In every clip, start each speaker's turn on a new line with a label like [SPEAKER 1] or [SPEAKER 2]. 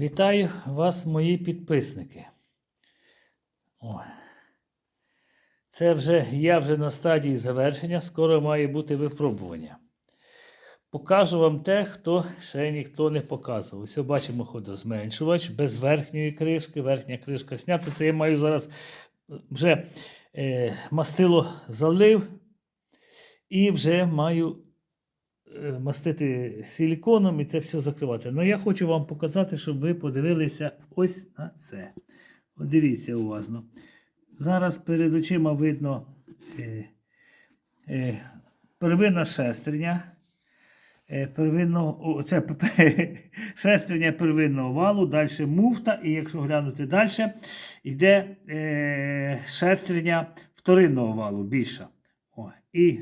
[SPEAKER 1] Вітаю вас, мої підписники. О. Це вже я вже на стадії завершення, скоро має бути випробування. Покажу вам те, хто ще ніхто не показував. Ось бачимо ходозменшувач без верхньої кришки. Верхня кришка знята. Це я маю зараз вже е, мастило залив і вже маю е, мастити силіконом і це все закривати. Ну я хочу вам показати, щоб ви подивилися ось на це. От дивіться уважно. Зараз перед очима видно е, е, первинна шестерня. Е, первинного, це шестерня первинного валу, далі муфта, і якщо глянути далі, йде е, шестерня вторинного валу більша. О, і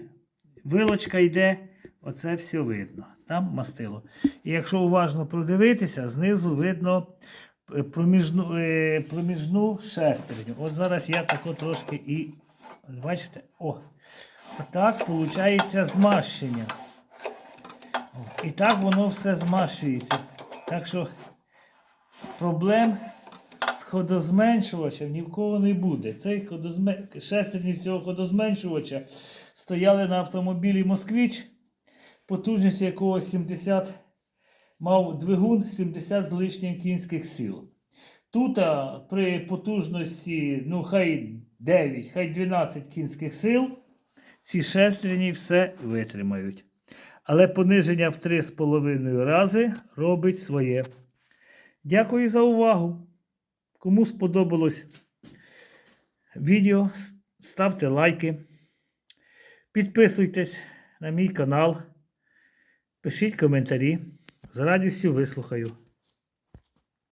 [SPEAKER 1] вилочка йде, оце все видно. Там мастило. І якщо уважно продивитися, знизу видно е, проміжну, е, проміжну шестерню. От зараз я тако трошки і. Бачите? О, так виходить змащення. І так воно все змащується. Так що проблем з ходозменшувачем ні в кого не буде. Цей ходозме... шестерні з цього ходозменшувача стояли на автомобілі Москвич, потужність якого 70 мав двигун 70 з лишнім кінських сил. Тут при потужності, ну, хай 9, хай 12 кінських сил, ці шестерні все витримають. Але пониження в 3,5 рази робить своє. Дякую за увагу. Кому сподобалось відео, ставте лайки. Підписуйтесь на мій канал. Пишіть коментарі. З радістю вислухаю.